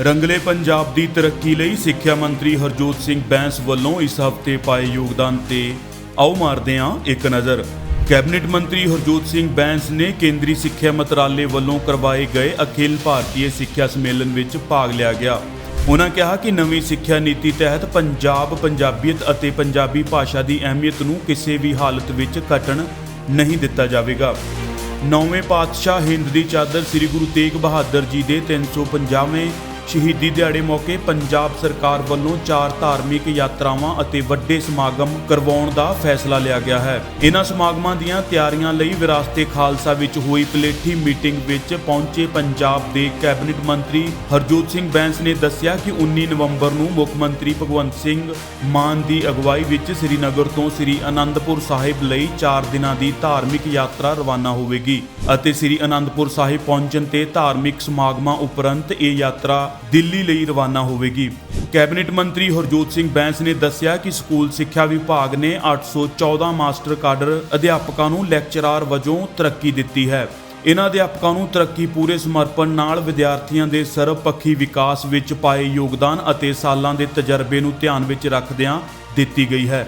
ਰੰਗਲੇ ਪੰਜਾਬ ਦੀ ਤਰੱਕੀ ਲਈ ਸਿੱਖਿਆ ਮੰਤਰੀ ਹਰਜੋਤ ਸਿੰਘ ਬੈਂਸ ਵੱਲੋਂ ਇਸ ਹਫ਼ਤੇ ਪਾਏ ਯੋਗਦਾਨ ਤੇ ਆਓ ਮਾਰਦੇ ਹਾਂ ਇੱਕ ਨਜ਼ਰ। ਕੈਬਨਿਟ ਮੰਤਰੀ ਹਰਜੋਤ ਸਿੰਘ ਬੈਂਸ ਨੇ ਕੇਂਦਰੀ ਸਿੱਖਿਆ ਮੰਤਰਾਲੇ ਵੱਲੋਂ ਕਰਵਾਏ ਗਏ ਅਖਿਲ ਭਾਰਤੀ ਸਿੱਖਿਆ ਸੰਮੇਲਨ ਵਿੱਚ ਭਾਗ ਲਿਆ ਗਿਆ। ਉਹਨਾਂ ਕਿਹਾ ਕਿ ਨਵੀਂ ਸਿੱਖਿਆ ਨੀਤੀ ਤਹਿਤ ਪੰਜਾਬ, ਪੰਜਾਬੀਅਤ ਅਤੇ ਪੰਜਾਬੀ ਭਾਸ਼ਾ ਦੀ ਅਹਿਮੀਅਤ ਨੂੰ ਕਿਸੇ ਵੀ ਹਾਲਤ ਵਿੱਚ ਘਟਣ ਨਹੀਂ ਦਿੱਤਾ ਜਾਵੇਗਾ। ਨੌਵੇਂ ਪਾਤਸ਼ਾਹ ਹਿੰਦ ਦੀ ਚਾਦਰ ਸ੍ਰੀ ਗੁਰੂ ਤੇਗ ਬਹਾਦਰ ਜੀ ਦੇ 350ਵੇਂ ਸ਼ਹੀਦੀ ਦਿਹਾੜੇ ਮੌਕੇ ਪੰਜਾਬ ਸਰਕਾਰ ਵੱਲੋਂ ਚਾਰ ਧਾਰਮਿਕ ਯਾਤਰਾਵਾਂ ਅਤੇ ਵੱਡੇ ਸਮਾਗਮ ਕਰਵਾਉਣ ਦਾ ਫੈਸਲਾ ਲਿਆ ਗਿਆ ਹੈ। ਇਹਨਾਂ ਸਮਾਗਮਾਂ ਦੀਆਂ ਤਿਆਰੀਆਂ ਲਈ ਵਿਰਾਸਤੇ ਖਾਲਸਾ ਵਿੱਚ ਹੋਈ ਪਲੇਠੀ ਮੀਟਿੰਗ ਵਿੱਚ ਪਹੁੰਚੇ ਪੰਜਾਬ ਦੇ ਕੈਬਨਿਟ ਮੰਤਰੀ ਹਰਜੋਤ ਸਿੰਘ ਬੈਂਸ ਨੇ ਦੱਸਿਆ ਕਿ 19 ਨਵੰਬਰ ਨੂੰ ਮੁੱਖ ਮੰਤਰੀ ਭਗਵੰਤ ਸਿੰਘ ਮਾਨ ਦੀ ਅਗਵਾਈ ਵਿੱਚ ਸ੍ਰੀਨਗਰ ਤੋਂ ਸ੍ਰੀ ਅਨੰਦਪੁਰ ਸਾਹਿਬ ਲਈ 4 ਦਿਨਾਂ ਦੀ ਧਾਰਮਿਕ ਯਾਤਰਾ ਰਵਾਨਾ ਹੋਵੇਗੀ। ਅਤੇ ਸ੍ਰੀ ਅਨੰਦਪੁਰ ਸਾਹਿਬ ਪਹੁੰਚਣ ਤੇ ਧਾਰਮਿਕ ਸਮਾਗਮਾਂ ਉਪਰੰਤ ਇਹ ਯਾਤਰਾ ਦਿੱਲੀ ਲਈ ਰਵਾਨਾ ਹੋਵੇਗੀ। ਕੈਬਨਿਟ ਮੰਤਰੀ ਹਰਜੋਤ ਸਿੰਘ ਬੈਂਸ ਨੇ ਦੱਸਿਆ ਕਿ ਸਕੂਲ ਸਿੱਖਿਆ ਵਿਭਾਗ ਨੇ 814 ਮਾਸਟਰ ਕਾਡਰ ਅਧਿਆਪਕਾਂ ਨੂੰ ਲੈਕਚਰਾਰ ਵਜੋਂ ਤਰੱਕੀ ਦਿੱਤੀ ਹੈ। ਇਹਨਾਂ ਅਧਿਆਪਕਾਂ ਨੂੰ ਤਰੱਕੀ ਪੂਰੇ ਸਮਰਪਣ ਨਾਲ ਵਿਦਿਆਰਥੀਆਂ ਦੇ ਸਰਬਪੱਖੀ ਵਿਕਾਸ ਵਿੱਚ ਪਾਏ ਯੋਗਦਾਨ ਅਤੇ ਸਾਲਾਂ ਦੇ ਤਜਰਬੇ ਨੂੰ ਧਿਆਨ ਵਿੱਚ ਰੱਖਦਿਆਂ ਦਿੱਤੀ ਗਈ ਹੈ।